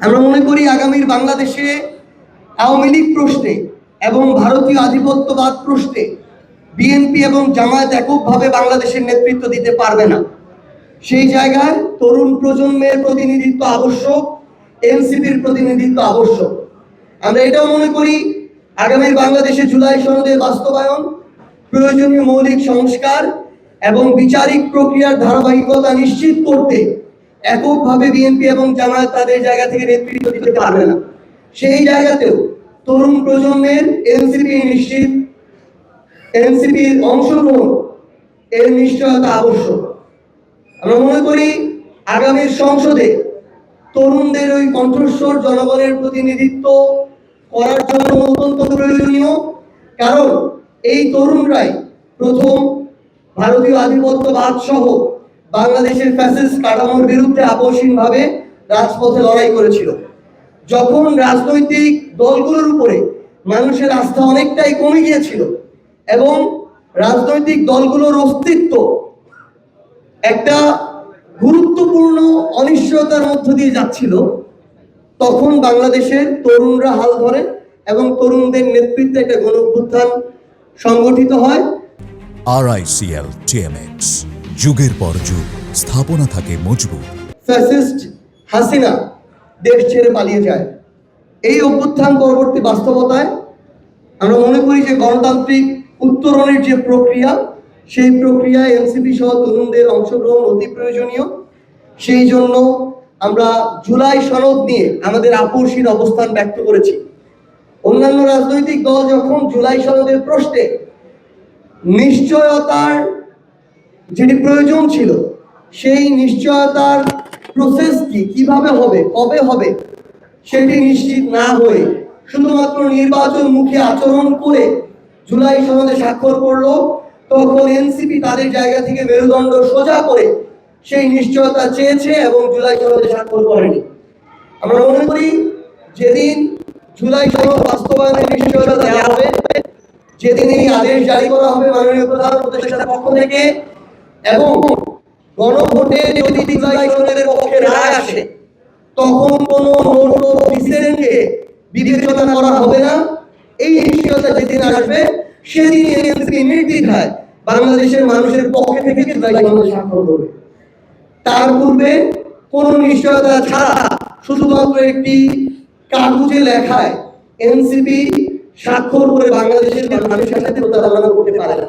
আমরা মনে করি আগামীর বাংলাদেশে আওয়ামী লীগ প্রশ্নে এবং ভারতীয় আধিপত্যবাদ প্রশ্নে বিএনপি এবং জামায়াত এককভাবে বাংলাদেশের নেতৃত্ব দিতে পারবে না। সেই জায়গায় তরুণ প্রজন্মের প্রতিনিধিত্ব আবশ্যক, এনসিপির প্রতিনিধিত্ব আবশ্যক। আমরা এটাও মনে করি আগামীর বাংলাদেশে জুলাই সনদের বাস্তবায়ন, প্রয়োজনীয় মৌলিক সংস্কার এবং বিচারিক প্রক্রিয়ার ধারাবাহিকতা নিশ্চিত করতে এককভাবে বিএনপি এবং জামায়াত তাদের জায়গা থেকে নেতৃত্ব দিতে পারবে না। সেই জায়গাতেও তরুণ প্রজন্মের এনসিপি নিশ্চিত এনসিপির অংশগ্রহণ এর নিশ্চয়তা আবশ্যক। আমরা মনে করি আগামীর সংসদে তরুণদের ওই কণ্ঠস্বর জনগণের প্রতিনিধিত্ব করার জন্য অত্যন্ত প্রয়োজনীয়, কারণ এই তরুণরাই প্রথম ভারতীয় আধিপত্যবাদ সহ বাংলাদেশের ফ্যাসিস্ট কাঠামোর বিরুদ্ধে আপসীনভাবে রাজপথে লড়াই করেছিল। যখন রাজনৈতিক দলগুলোর উপরে মানুষের আস্থা অনেকটাই কমে গিয়েছিল এবং রাজনৈতিক দলগুলোর অস্তিত্ব একটা গুরুত্বপূর্ণ অনিশ্চয়তার মধ্য দিয়ে যাচ্ছিল, তখন বাংলাদেশের তরুণরা হাল ধরে এবং তরুণদের নেতৃত্বে একটা গণ সংগঠিত হয়। আরআইসিএল টিএমএক্স যুগের পর যুগ, স্থাপনা থাকে মজবুত। ফ্যাসিস্ট হাসিনা দেশ ছেড়ে পালিয়ে যায়। এই অভ্যুত্থান পরবর্তী বাস্তবতায় আমরা মনে করি যে গণতান্ত্রিক উত্তরণের যে প্রক্রিয়া, সেই প্রক্রিয়ায় এনসিপি সহ তরুণদের অংশগ্রহণ অতি প্রয়োজনীয়। সেই জন্য আমরা জুলাই সনদ নিয়ে আমাদের আপোষহীন অবস্থান ব্যক্ত করেছি। অন্যান্য রাজনৈতিক দল যখন জুলাই সনদের প্রশ্নে নিশ্চয়তার যেটি প্রয়োজন ছিল, সেই নিশ্চয়তার প্রসেস কি, কীভাবে হবে, কবে হবে, সেটি নিশ্চিত না হয়ে শুধুমাত্র নির্বাচন মুখে আচরণ করে জুলাই সনদে স্বাক্ষর করল, তখন এনসিপি তাদের জায়গা থেকে মেরুদণ্ড সোজা করে সেই নিশ্চয়তা চেয়েছে এবং জুলাই সনদে স্বাক্ষর করেনি। আমরা মনে করি, যেদিন জুলাই সনদ বাস্তবায়নের নিশ্চয়তা দেওয়া হবে, যেদিন এই আদেশ জারি করা হবে মাননীয় প্রধান উপদেষ্টার পক্ষ থেকে এবং গণভোটে যদি সনদের পক্ষে রায় আসে, তখন কোন নোট বিবেচনা করা হবে না। এই নিশ্চয়তা যেদিন আসবে, সেদিন নির্দ্বিধায় বাংলাদেশের মানুষের পক্ষে থেকে জুলাই স্বাক্ষর করবে। তার পূর্বে কোন নিশ্চয়তা ছাড়া শুধুমাত্র একটি কাগজে লেখায় এনসিপি স্বাক্ষর করে বাংলাদেশের মানুষের সাথে প্রতারণা করতে পারে না।